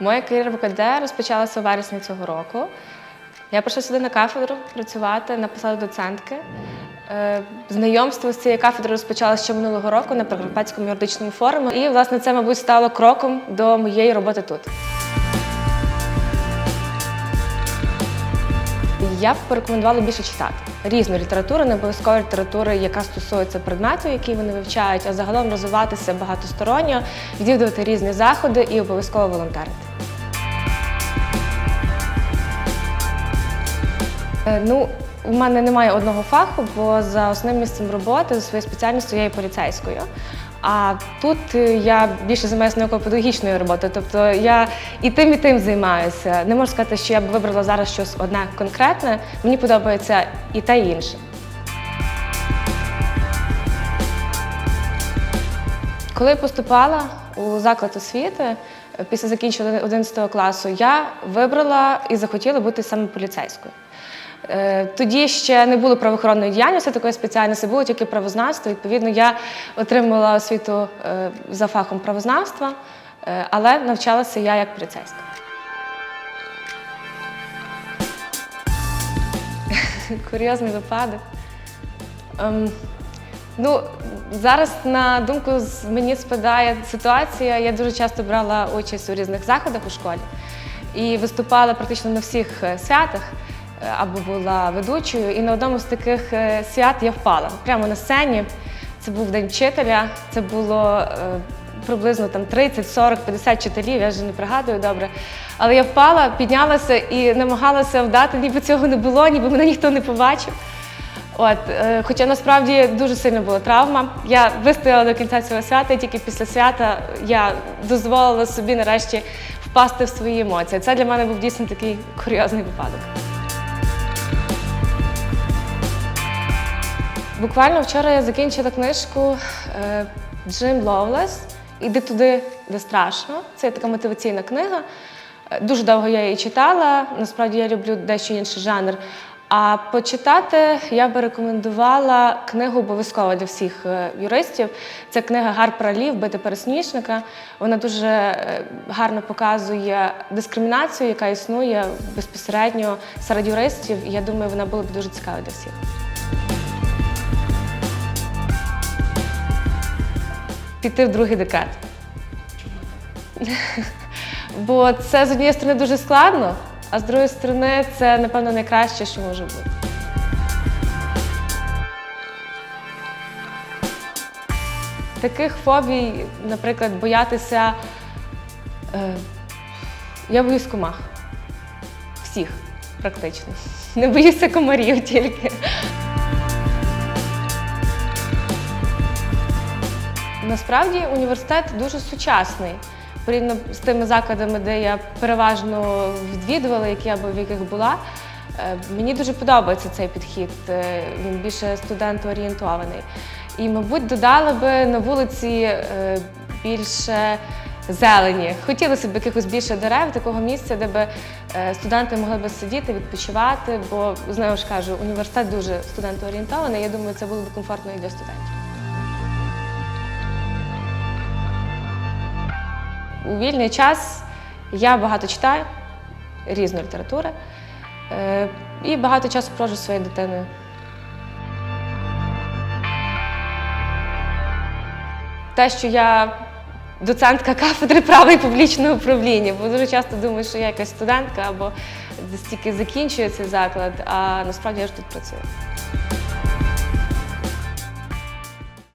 Моя кар'єра в КД розпочалася у вересні цього року. Я прийшла сюди на кафедру працювати на посаду доцентки. Е, Знайомство з цією кафедрою розпочалося ще минулого року на Прикарпатському юридичному форумі. І, власне, це, мабуть, стало кроком до моєї роботи тут. Я б порекомендувала більше читати різну літературу, не обов'язково літератури, яка стосується предмету, який вони вивчають, а загалом розвиватися багатосторонньо, відвідувати різні заходи і обов'язково волонтерити. Ну, у мене немає одного фаху, бо за основним місцем роботи, за своєю спеціальністю я є поліцейською. А тут е, я більше займаюся науково-педагогічною роботою, тобто я і тим, і тим займаюся. Не можу сказати, що я б вибрала зараз щось одне конкретне. Мені подобається і те, і інше. Коли я поступала у заклад освіти е, після закінчення 11 класу, я вибрала і захотіла бути саме поліцейською. Е, Тоді ще не було правоохоронної діяльності такої спеціальності, було тільки правознавство. Відповідно, я отримала освіту е, за фахом правознавства, е, але навчалася я як поліцейська. Курйозний випадок. Ем, Ну, зараз на думку мені спадає ситуація. Я дуже часто брала участь у різних заходах у школі і виступала практично на всіх святах або була ведучою. І на одному з таких е, свят я впала прямо на сцені. Це був день вчителя. Це було е, приблизно там 30, 40, 50 вчителів, я вже не пригадую добре. Але я впала, піднялася і намагалася вдати, ніби цього не було, ніби мене ніхто не побачив. От, е, хоча насправді дуже сильна була травма. Я вистояла до кінця цього свята, і тільки після свята я дозволила собі нарешті впасти в свої емоції. Це для мене був дійсно такий курйозний випадок. Буквально вчора я закінчила книжку е, Джим Ловлес Іди туди, де страшно. Це така мотиваційна книга. Е, Дуже довго я її читала. Насправді я люблю дещо інший жанр. А почитати я би рекомендувала книгу обов'язково для всіх е, юристів. Це книга Гарпера Лі «Вбити пересмішника. Вона дуже гарно показує дискримінацію, яка існує безпосередньо серед юристів. Я думаю, вона була б дуже цікава для всіх. Піти в другий декад. Бо це з однієї сторони дуже складно, а з другої сторони це, напевно, найкраще, що може бути. Таких фобій, наприклад, боятися. Е, я боюсь комах. Всіх, практично. Не боюся комарів тільки. Насправді університет дуже сучасний. Порівняно з тими закладами, де я переважно відвідувала, які або в яких була. Е, Мені дуже подобається цей підхід. Е, Він більше студентоорієнтований. І, мабуть, додали би на вулиці е, більше зелені. Хотілося б якихось більше дерев, такого місця, де е, студенти могли би сидіти, відпочивати, бо знову ж кажу, університет дуже студентоорієнтований. Я думаю, це було б комфортно і для студентів. У вільний час я багато читаю різної літератури е, і багато часу проводжу зі своєю дитиною. Те, що я доцентка кафедри права і публічного управління, бо дуже часто думаю, що я якась студентка або десь тільки закінчую цей заклад, а насправді я ж тут працюю.